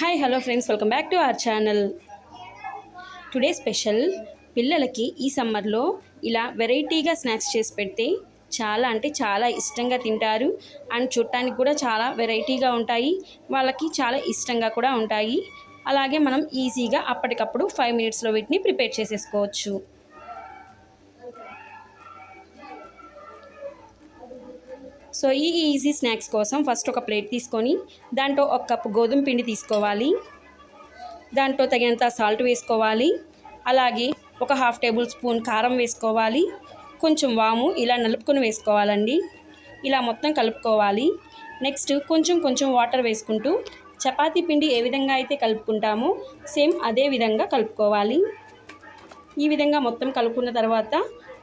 Hi hello friends welcome back to our channel today special పిల్లలకి ఈ సమ్మర్లో ఇలా వెరైటీగా స్నాక్స్ చేసి పెడితే చాలా అంటే చాలా ఇష్టంగా తింటారు. అండ్ చూడటానికి కూడా చాలా వెరైటీగా ఉంటాయి. వాళ్ళకి చాలా ఇష్టంగా కూడా ఉంటాయి. అలాగే మనం ఈజీగా అప్పటికప్పుడు ఫైవ్ మినిట్స్లో వీటిని ప్రిపేర్ చేసేసుకోవచ్చు. సో ఈ ఈజీ స్నాక్స్ కోసం ఫస్ట్ ఒక ప్లేట్ తీసుకొని దాంట్లో ఒక కప్పు గోధుమ పిండి తీసుకోవాలి. దాంట్లో తగినంత సాల్ట్ వేసుకోవాలి. అలాగే ఒక హాఫ్ టేబుల్ స్పూన్ కారం వేసుకోవాలి. కొంచెం వాము ఇలా నలుపుకొని వేసుకోవాలండి. ఇలా మొత్తం కలుపుకోవాలి. నెక్స్ట్ కొంచెం కొంచెం వాటర్ వేసుకుంటూ చపాతీ పిండి ఏ విధంగా అయితే కలుపుకుంటామో సేమ్ అదే విధంగా కలుపుకోవాలి. ఈ విధంగా మొత్తం కలుపుకున్న తర్వాత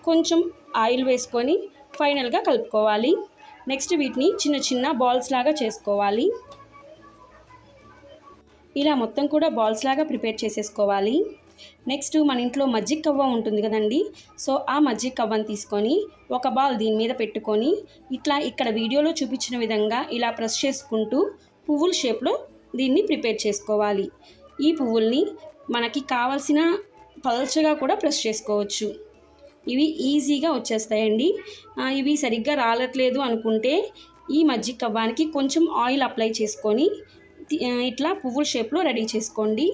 కొంచెం ఆయిల్ వేసుకొని ఫైనల్గా కలుపుకోవాలి. నెక్స్ట్ వీటిని చిన్న చిన్న బాల్స్ లాగా చేసుకోవాలి. ఇలా మొత్తం కూడా బాల్స్ లాగా ప్రిపేర్ చేసేసుకోవాలి. నెక్స్ట్ మన ఇంట్లో మజ్జిగ కవ్వ ఉంటుంది కదండి. సో ఆ మజ్జిగ కవ్వను తీసుకొని ఒక బాల్ దీని మీద పెట్టుకొని ఇట్లా ఇక్కడ వీడియోలో చూపించిన విధంగా ఇలా ప్రెస్ చేసుకుంటూ పువ్వుల షేప్లో దీన్ని ప్రిపేర్ చేసుకోవాలి. ఈ పువ్వుల్ని మనకి కావలసిన పల్చగా కూడా ప్రెస్ చేసుకోవచ్చు. ఇవి ఈజీగా వచ్చేస్తాయండి. ఇవి సరిగ్గా రాలట్లేదు అనుకుంటే ఈ మజ్జిగ కవ్వానికి కొంచెం ఆయిల్ అప్లై చేసుకొని ఇట్లా పువ్వుల షేప్లో రెడీ చేసుకోండి.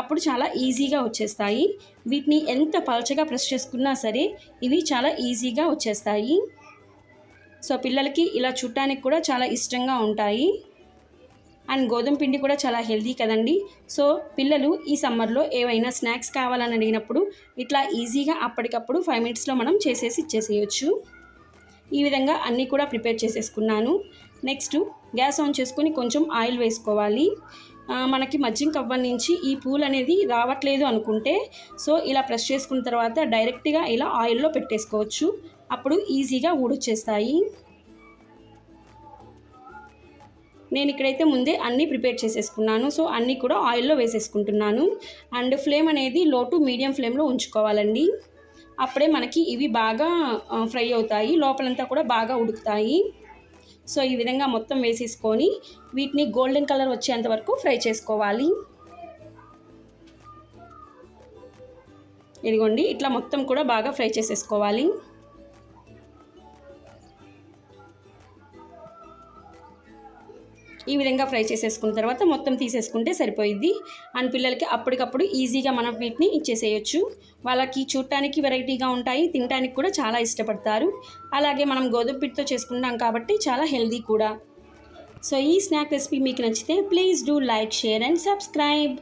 అప్పుడు చాలా ఈజీగా వచ్చేస్తాయి. వీటిని ఎంత పలచగా ప్రెస్ చేసుకున్నా సరే ఇవి చాలా ఈజీగా వచ్చేస్తాయి. సో పిల్లలకి ఇలా చుట్టానికి కూడా చాలా ఇష్టంగా ఉంటాయి. అండ్ గోధుమ పిండి కూడా చాలా హెల్తీ కదండి. సో పిల్లలు ఈ సమ్మర్లో ఏవైనా స్నాక్స్ కావాలని అడిగినప్పుడు ఇట్లా ఈజీగా అప్పటికప్పుడు ఫైవ్ మినిట్స్లో మనం చేసేసి ఇచ్చేసేయచ్చు. ఈ విధంగా అన్నీ కూడా ప్రిపేర్ చేసేసుకున్నాను. నెక్స్ట్ గ్యాస్ ఆన్ చేసుకొని కొంచెం ఆయిల్ వేసుకోవాలి. మనకి మజ్జిగ కవ్వ నుంచి ఈ పూలు అనేది రావట్లేదు అనుకుంటే సో ఇలా ప్రెస్ చేసుకున్న తర్వాత డైరెక్ట్గా ఇలా ఆయిల్లో పెట్టేసుకోవచ్చు. అప్పుడు ఈజీగా ఊడొచ్చేస్తాయి. నేను ఇక్కడైతే ముందే అన్నీ ప్రిపేర్ చేసేసుకున్నాను. సో అన్నీ కూడా ఆయిల్లో వేసేసుకుంటున్నాను. అండ్ ఫ్లేమ్ అనేది లో టు మీడియం ఫ్లేమ్లో ఉంచుకోవాలండి. అప్పుడే మనకి ఇవి బాగా ఫ్రై అవుతాయి. లోపలంతా కూడా బాగా ఉడుకుతాయి. సో ఈ విధంగా మొత్తం వేసేసుకొని వీటిని గోల్డెన్ కలర్ వచ్చేంత వరకు ఫ్రై చేసుకోవాలి. ఇదిగోండి ఇట్లా మొత్తం కూడా బాగా ఫ్రై చేసేసుకోవాలి. ఈ విధంగా ఫ్రై చేసేసుకున్న తర్వాత మొత్తం తీసేసుకుంటే సరిపోయిద్ది. అండ్ పిల్లలకి అప్పటికప్పుడు ఈజీగా మనం వీటిని ఇచ్చేసేయచ్చు వాళ్ళకి చూడటానికి వెరైటీగా ఉంటాయి తినడానికి కూడా చాలా ఇష్టపడతారు. అలాగే మనం గోధుమ పిండితో చేసుకుంటాం కాబట్టి చాలా హెల్దీ కూడా. సో ఈ స్నాక్ రెసిపీ మీకు నచ్చితే please do like share and subscribe.